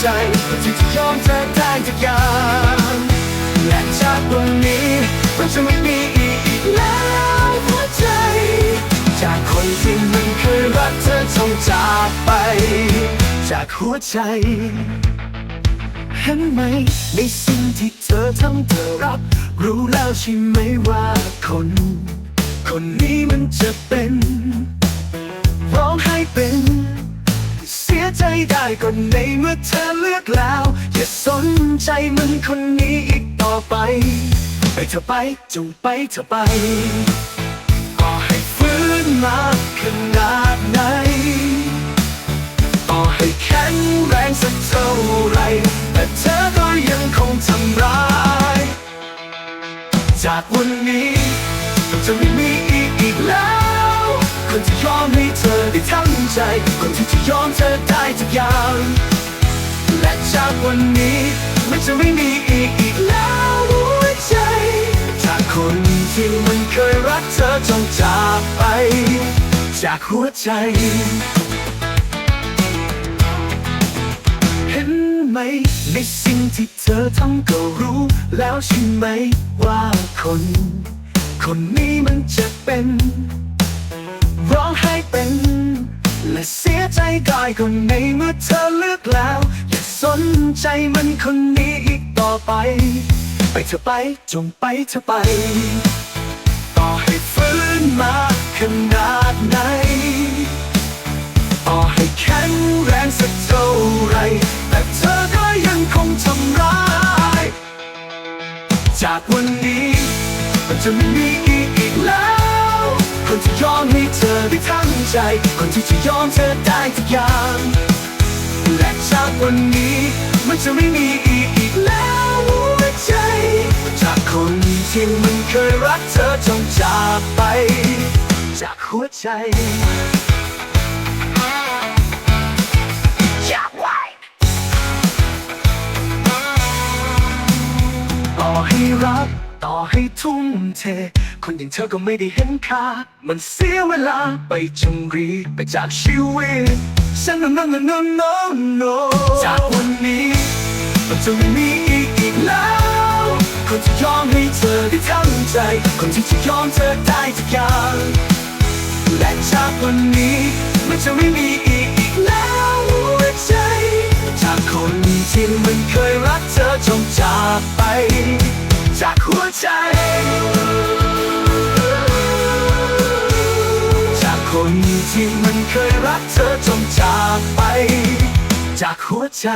ใจคนที่จะยอมเธอได้ทุกอย่างและจากวันนี้มันจะไม่มีอีกแล้วหัวใจ จากคนที่มันเคยรักเธอต้องจากไป จากหัวใจ เห็นไหมในสิ่งที่เธอทำเธอรับ รู้แล้วใช่ไหมว่าคน คนนี้มันจะเป็น ร้องไห้เป็น มื่อเธอเลือกแล้ว อย่าสนใจมันคนนี้อีกต่อไป ไปเธอไปจงไปเธอไป ต่อให้ฟื้นมาขนาดไหน ต่อให้แข็งแรงสักเท่าไร แต่เธอก็ยังคงทำร้าย จากวันนี้จะไม่มีอีกอีกแล้ว คนที่ยอมให้เธอได้ทั้งใจ คนที่จะยอมเธอได้ทุกอย่าง จากวันนี้ มันจะไม่มีอีกอีกแล้วหัวใจ จากคนที่มันเคยรักเธอจงจากไป จากหัวใจ เห็นไหม ในสิ่งที่เธอทำก็รู้ แล้วใช่ไหมว่าคน คนนี้มันจะเป็น ร้องไห้เป็น และเสียใจได้ก็ในเมื่อเธอเลือกแล้ว สนใจมันคนนี้อีกต่อไป ไปเธอไปจงไปเธอไป ต่อให้ฟื้นมาขนาดไหน ต่อให้แข็งแรงสักเท่าไร แต่เธอก็ยังคงทำร้าย จากวันนี้มันจะไม่มีอีกอีกแล้ว คนที่ยอมให้เธอได้ทั้งใจ คนที่จะยอมเธอได้ทุกอย่าง และจากวันนี้ มันจะไม่มีอีกอีกแล้วหัวใจ จากคนที่มันเคยรักเธอจงจากไป จากหัวใจอยากไว้ต่อให้รักต่อให้ทุ่มเท คนอย่างเธอก็ไม่ได้เห็นค่า มันเสียเวลาไปจงรี ไปจากชีวิตฉัน no no no no no no จากวันนี้มัน จะไม่มีอีกอีกแล้ว คนที่ยอมให้เธอได้ทั้งใจ คนที่จะยอมเธอได้ทุกอย่าง และจากวันนี้มันจะไม่มีอีกอีกแล้วหัวใจ จากคนที่มันเคยรักเธอจงจากไป จากหัวใจจากคนที่มันเคยรักเธอจงจากไป จากหัวใจ